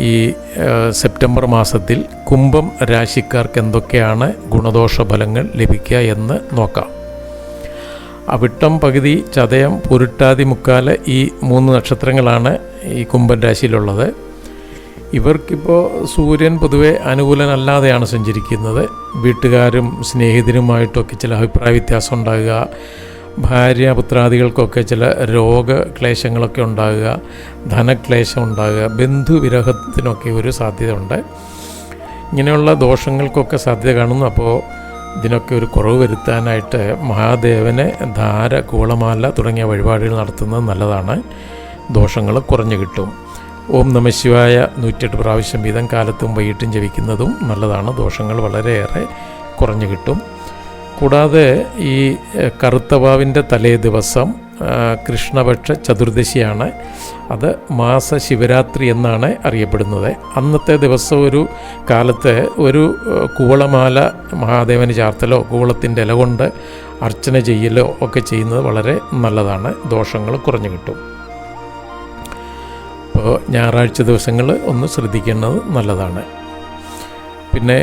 ഈ സെപ്റ്റംബർ മാസത്തിൽ കുംഭം രാശിക്കാർക്ക് എന്തൊക്കെയാണ് ഗുണദോഷ ഫലങ്ങൾ ലഭിക്കുക എന്ന് നോക്കാം. അവിട്ടം പകുതി ചതയം പുരുട്ടാതി മുക്കാൽ ഈ മൂന്ന് നക്ഷത്രങ്ങളാണ് ഈ കുംഭം രാശിയിലുള്ളത്. ഇവർക്കിപ്പോൾ സൂര്യൻ പൊതുവെ അനുകൂലനല്ലാതെയാണ് സഞ്ചരിക്കുന്നത്. വീട്ടുകാരും സ്നേഹിതരുമായിട്ടൊക്കെ ചില അഭിപ്രായ വ്യത്യാസം ഉണ്ടാകുക. ഭാര്യ പുത്രാദികൾക്കൊക്കെ ചില രോഗക്ലേശങ്ങളൊക്കെ ഉണ്ടാകുക ധനക്ലേശം ഉണ്ടാകുക ബന്ധുവിരഹത്തിനൊക്കെ ഒരു സാധ്യത ഉണ്ട് ഇങ്ങനെയുള്ള ദോഷങ്ങൾക്കൊക്കെ സാധ്യത കാണുന്നു. അപ്പോൾ ഇതിനൊക്കെ ഒരു കുറവ് വരുത്താനായിട്ട് മഹാദേവനെ ധാര കൂളമാല തുടങ്ങിയ വഴിപാടുകൾ നടത്തുന്നത് നല്ലതാണ്. ദോഷങ്ങൾ കുറഞ്ഞു കിട്ടും. ഓം നമ ശിവായ നൂറ്റെട്ട് പ്രാവശ്യം വീതം കാലത്തും വൈകിട്ടും ജപിക്കുന്നതും നല്ലതാണ്. ദോഷങ്ങൾ വളരെയേറെ കുറഞ്ഞു കിട്ടും. കൂടാതെ ഈ കറുത്തവാവിന്റെ തലേ ദിവസം കൃഷ്ണപക്ഷ ചതുർദശിയാണ്. അത് മാസ ശിവരാത്രി എന്നാണ് അറിയപ്പെടുന്നത്. അന്നത്തെ ദിവസം ഒരു കാലത്ത് ഒരു കൂവളമാല മഹാദേവന് ചാർത്തലോ കൂവളത്തിന്റെ ഇല കൊണ്ട് അർച്ചന ചെയ്യലോ ഒക്കെ ചെയ്യുന്നത് വളരെ നല്ലതാണ്. ദോഷങ്ങൾ കുറഞ്ഞു കിട്ടും. അപ്പോൾ ഞായറാഴ്ച ദിവസങ്ങൾ ഒന്ന് ശ്രദ്ധിക്കേണ്ടത് നല്ലതാണ്. പിന്നെ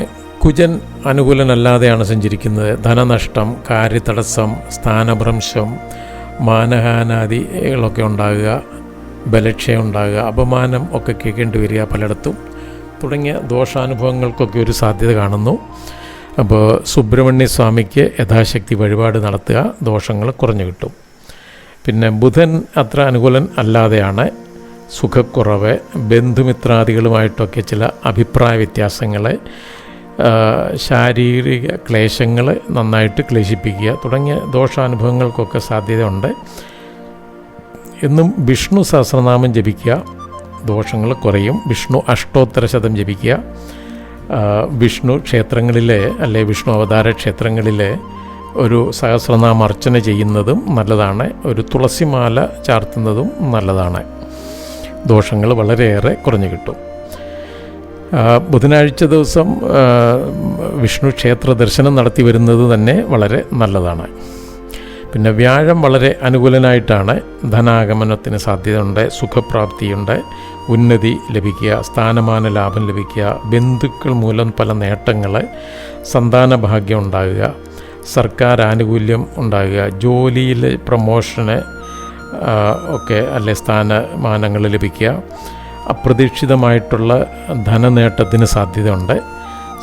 കുജൻ അനുകൂലനല്ലാതെയാണ് സഞ്ചരിക്കുന്നത്. ധനനഷ്ടം കാര്യതടസ്സം സ്ഥാനഭ്രംശം മാനഹാനാദികളൊക്കെ ഉണ്ടാകുക ബലക്ഷയം ഉണ്ടാകുക അപമാനം ഒക്കെ കേൾക്കേണ്ടി വരിക പലയിടത്തും. തുടങ്ങിയ ദോഷാനുഭവങ്ങൾക്കൊക്കെ ഒരു സാധ്യത കാണുന്നു. അപ്പോൾ സുബ്രഹ്മണ്യ സ്വാമിക്ക് യഥാശക്തി വഴിപാട് നടത്തുക ദോഷങ്ങൾ കുറഞ്ഞു കിട്ടും. പിന്നെ ബുധൻ അത്ര അനുകൂലൻ അല്ലാതെയാണ്. സുഖക്കുറവ് ബന്ധുമിത്രാദികളുമായിട്ടൊക്കെ ചില അഭിപ്രായ വ്യത്യാസങ്ങൾ ആ, ശാരീരിക ക്ലേശങ്ങൾ നന്നായിട്ട് ക്ലേശിപ്പിക്കുക തുടങ്ങിയ ദോഷാനുഭവങ്ങൾക്കൊക്കെ സാധ്യതയുണ്ട്. എന്നും വിഷ്ണു സഹസ്രനാമം ജപിക്കുക ദോഷങ്ങൾ കുറയും. വിഷ്ണു അഷ്ടോത്തര ശതം ജപിക്കുക വിഷ്ണു ക്ഷേത്രങ്ങളിലെ അല്ലെ വിഷ്ണു അവതാര ക്ഷേത്രങ്ങളിലെ ഒരു സഹസ്രനാമ അർച്ചന ചെയ്യുന്നതും നല്ലതാണ്. ഒരു തുളസിമാല ചാർത്തുന്നതും നല്ലതാണ്. ദോഷങ്ങൾ വളരെയേറെ കുറഞ്ഞു കിട്ടും. ബുധനാഴ്ച ദിവസം വിഷ്ണു ക്ഷേത്ര ദർശനം നടത്തി വരുന്നത് തന്നെ വളരെ നല്ലതാണ്. പിന്നെ വ്യാഴം വളരെ അനുകൂലനായിട്ടാണ് ധനാഗമനത്തിന് സാധ്യതയുണ്ട് സുഖപ്രാപ്തിയുണ്ട് ഉന്നതി ലഭിക്കുക സ്ഥാനമാന ലാഭം ലഭിക്കുക ബന്ധുക്കൾ മൂലം പല നേട്ടങ്ങൾ സന്താന ഭാഗ്യം ഉണ്ടാകുക സർക്കാർ ആനുകൂല്യം ഉണ്ടാകുക ജോലിയിൽ പ്രമോഷന് ഒക്കെ അല്ലെ സ്ഥാനമാനങ്ങൾ ലഭിക്കുക അപ്രതീക്ഷിതമായിട്ടുള്ള ധനനേട്ടത്തിന് സാധ്യതയുണ്ട്.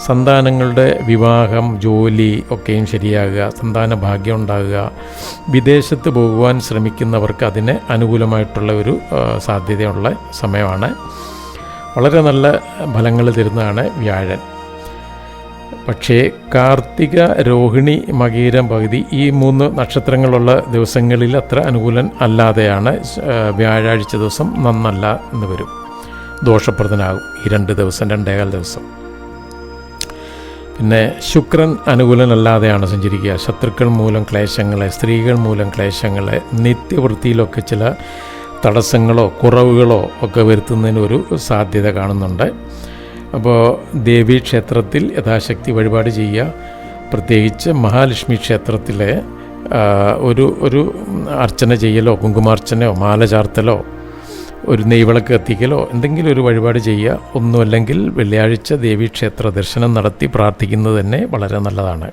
സന്താനങ്ങളുടെ വിവാഹം ജോലി ഒക്കെയും ശരിയാകുക സന്താന ഭാഗ്യം ഉണ്ടാകുക വിദേശത്ത് പോകുവാൻ ശ്രമിക്കുന്നവർക്ക് അതിന് അനുകൂലമായിട്ടുള്ള ഒരു സാധ്യതയുള്ള സമയമാണ്. വളരെ നല്ല ഫലങ്ങൾ തരുന്നതാണ് വ്യാഴൻ. പക്ഷേ കാർത്തിക രോഹിണി മകീരം പകുതി ഈ മൂന്ന് നക്ഷത്രങ്ങളുള്ള ദിവസങ്ങളിൽ അത്ര അനുകൂലൻ അല്ലാതെയാണ് വ്യാഴാഴ്ച ദിവസം നന്നല്ല എന്ന് വരും. ദോഷപ്രദനാകും. ഈ രണ്ട് ദിവസം രണ്ടേകാൽ ദിവസം. പിന്നെ ശുക്രൻ അനുകൂലനല്ലാതെയാണ് സഞ്ചരിക്കുക. ശത്രുക്കൾ മൂലം ക്ലേശങ്ങളെ സ്ത്രീകൾ മൂലം ക്ലേശങ്ങളെ നിത്യവൃത്തിയിലൊക്കെ ചില തടസ്സങ്ങളോ കുറവുകളോ ഒക്കെ വരുത്തുന്നതിന് ഒരു സാധ്യത കാണുന്നുണ്ട്. അപ്പോൾ ദേവീ ക്ഷേത്രത്തിൽ യഥാശക്തി വഴിപാട് ചെയ്യുക. പ്രത്യേകിച്ച് മഹാലക്ഷ്മി ക്ഷേത്രത്തിലെ ഒരു ഒരു അർച്ചന ചെയ്യലോ കുങ്കുമാർച്ചനയോ മാല ചാർത്തലോ ഒരു നെയ്വിളക്ക് കത്തിക്കലോ എന്തെങ്കിലും ഒരു വഴിപാട് ചെയ്യുക. ഒന്നുമല്ലെങ്കിൽ വെള്ളിയാഴ്ച ദേവീക്ഷേത്ര ദർശനം നടത്തി പ്രാർത്ഥിക്കുന്നത് തന്നെ വളരെ നല്ലതാണ്.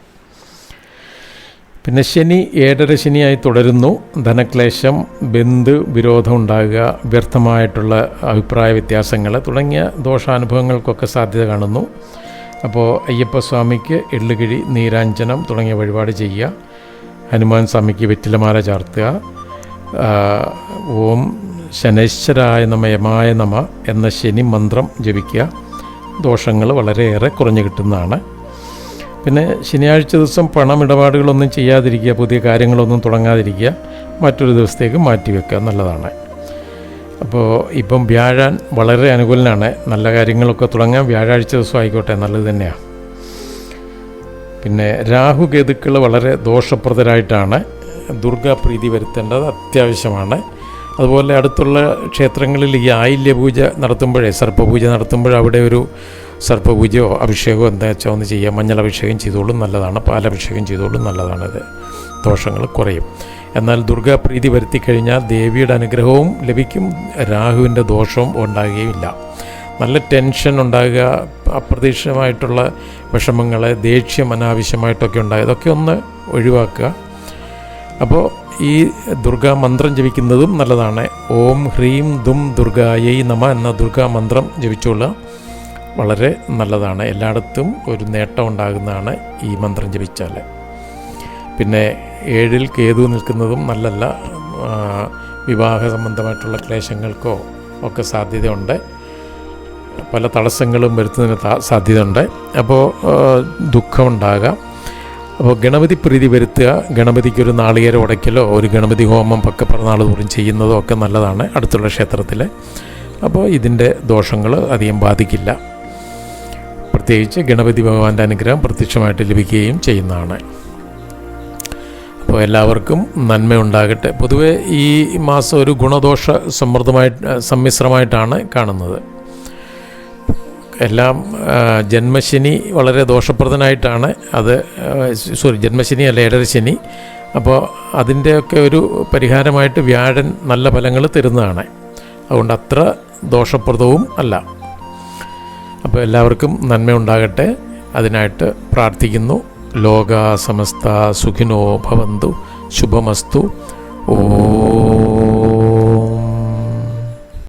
പിന്നെ ശനി ഏഴര ശനിയായി തുടരുന്നു. ധനക്ലേശം ബന്ധു വിരോധം ഉണ്ടാകുക വ്യർത്ഥമായിട്ടുള്ള അഭിപ്രായ വ്യത്യാസങ്ങൾ തുടങ്ങിയ ദോഷാനുഭവങ്ങൾക്കൊക്കെ സാധ്യത കാണുന്നു. അപ്പോൾ അയ്യപ്പസ്വാമിക്ക് എള്ളുകിഴി നീരാഞ്ജനം തുടങ്ങിയ വഴിപാട് ചെയ്യുക. ഹനുമാൻ സ്വാമിക്ക് വെറ്റിലമാല ചാർത്തുക. ഓം ശനൈശ്വരായ നമ യമായ നമ എന്ന ശനി മന്ത്രം ജപിക്കുക. ദോഷങ്ങൾ വളരെയേറെ കുറഞ്ഞു കിട്ടുന്നതാണ്. പിന്നെ ശനിയാഴ്ച ദിവസം പണമിടപാടുകളൊന്നും ചെയ്യാതിരിക്കുക പുതിയ കാര്യങ്ങളൊന്നും തുടങ്ങാതിരിക്കുക മറ്റൊരു ദിവസത്തേക്ക് മാറ്റിവെക്കുക നല്ലതാണ്. അപ്പോൾ ഇപ്പം വ്യാഴാൻ വളരെ അനുകൂലനാണ്. നല്ല കാര്യങ്ങളൊക്കെ തുടങ്ങാൻ വ്യാഴാഴ്ച ദിവസം ആയിക്കോട്ടെ നല്ലത് തന്നെയാണ് പിന്നെ രാഹു കേതുക്കൾ വളരെ ദോഷപ്രദരായിട്ടാണ്. ദുർഗാപ്രീതി വരുത്തേണ്ടത് അത്യാവശ്യമാണ്. അതുപോലെ അടുത്തുള്ള ക്ഷേത്രങ്ങളിൽ ഈ ആയില്യ പൂജ നടത്തുമ്പോഴേ സർപ്പപൂജ നടത്തുമ്പോൾ അവിടെ ഒരു സർപ്പപൂജയോ അഭിഷേകമോ എന്താ വെച്ചാൽ ഒന്ന് ചെയ്യുക മഞ്ഞൾ അഭിഷേകം ചെയ്തോളും നല്ലതാണ്. പാലഭിഷേകം ചെയ്തോളും നല്ലതാണിത് ദോഷങ്ങൾ കുറയും. എന്നാൽ ദുർഗാപ്രീതി വരുത്തി കഴിഞ്ഞാൽ ദേവിയുടെ അനുഗ്രഹവും ലഭിക്കും. രാഹുവിന്റെ ദോഷവും ഉണ്ടാകുകയില്ല നല്ല ടെൻഷൻ ഉണ്ടാകുക അപ്രതീക്ഷിതമായിട്ടുള്ള വിഷമങ്ങൾ ദേഷ്യം അനാവശ്യമായിട്ടൊക്കെ ഉണ്ടാകുക ഇതൊക്കെ ഒന്ന് ഒഴിവാക്കുക. അപ്പോൾ ഈ ദുർഗാ മന്ത്രം ജപിക്കുന്നതും നല്ലതാണ്. ഓം ഹ്രീം ദും ദുർഗായൈ നമ എന്ന ദുർഗാ മന്ത്രം ജപിച്ചുള്ള വളരെ നല്ലതാണ്. എല്ലായിടത്തും ഒരു നേട്ടം ഉണ്ടാകുന്നതാണ് ഈ മന്ത്രം ജപിച്ചാൽ. പിന്നെ ഏഴിൽ കേതു നിൽക്കുന്നതും നല്ലല്ല വിവാഹ സംബന്ധമായിട്ടുള്ള ക്ലേശങ്ങൾക്കോ ഒക്കെ സാധ്യതയുണ്ട്. പല തടസ്സങ്ങളും വരുത്തുന്നതിന് സാധ്യതയുണ്ട്. അപ്പോൾ ദുഃഖമുണ്ടാകാം അപ്പോൾ ഗണപതി പ്രീതി വരുത്തുക. ഗണപതിക്ക് ഒരു നാളികേര ഉടയ്ക്കലോ ഒരു ഗണപതി ഹോമം പക്ക പിറന്നാൾ തോറും ചെയ്യുന്നതോ ഒക്കെ നല്ലതാണ് അടുത്തുള്ള ക്ഷേത്രത്തിൽ അപ്പോൾ ഇതിന്റെ ദോഷങ്ങൾ അധികം ബാധിക്കില്ല. പ്രത്യേകിച്ച് ഗണപതി ഭഗവാന്റെ അനുഗ്രഹം പ്രത്യക്ഷമായിട്ട് ലഭിക്കുകയും ചെയ്യുന്നതാണ്. അപ്പോൾ എല്ലാവർക്കും നന്മയുണ്ടാകട്ടെ പൊതുവേ ഈ മാസം ഒരു ഗുണദോഷ സമ്മർദ്ദമായി സമ്മിശ്രമായിട്ടാണ് കാണുന്നത്. എല്ലാം ജന്മശനി വളരെ ദോഷപ്രദനായിട്ടാണ് അത് സോറി ജന്മശനി അല്ല ഏഴരശനി അപ്പോൾ അതിന്റെയൊക്കെ ഒരു പരിഹാരമായിട്ട് വ്യാഴൻ നല്ല ഫലങ്ങൾ തരുന്നതാണ്. അതുകൊണ്ട് അത്ര ദോഷപ്രദവും അല്ല. അപ്പോൾ എല്ലാവർക്കും നന്മയുണ്ടാകട്ടെ അതിനായിട്ട് പ്രാർത്ഥിക്കുന്നു. ലോക സമസ്ത സുഖിനോ ഭവന്തു. ശുഭമസ്തു. ഓ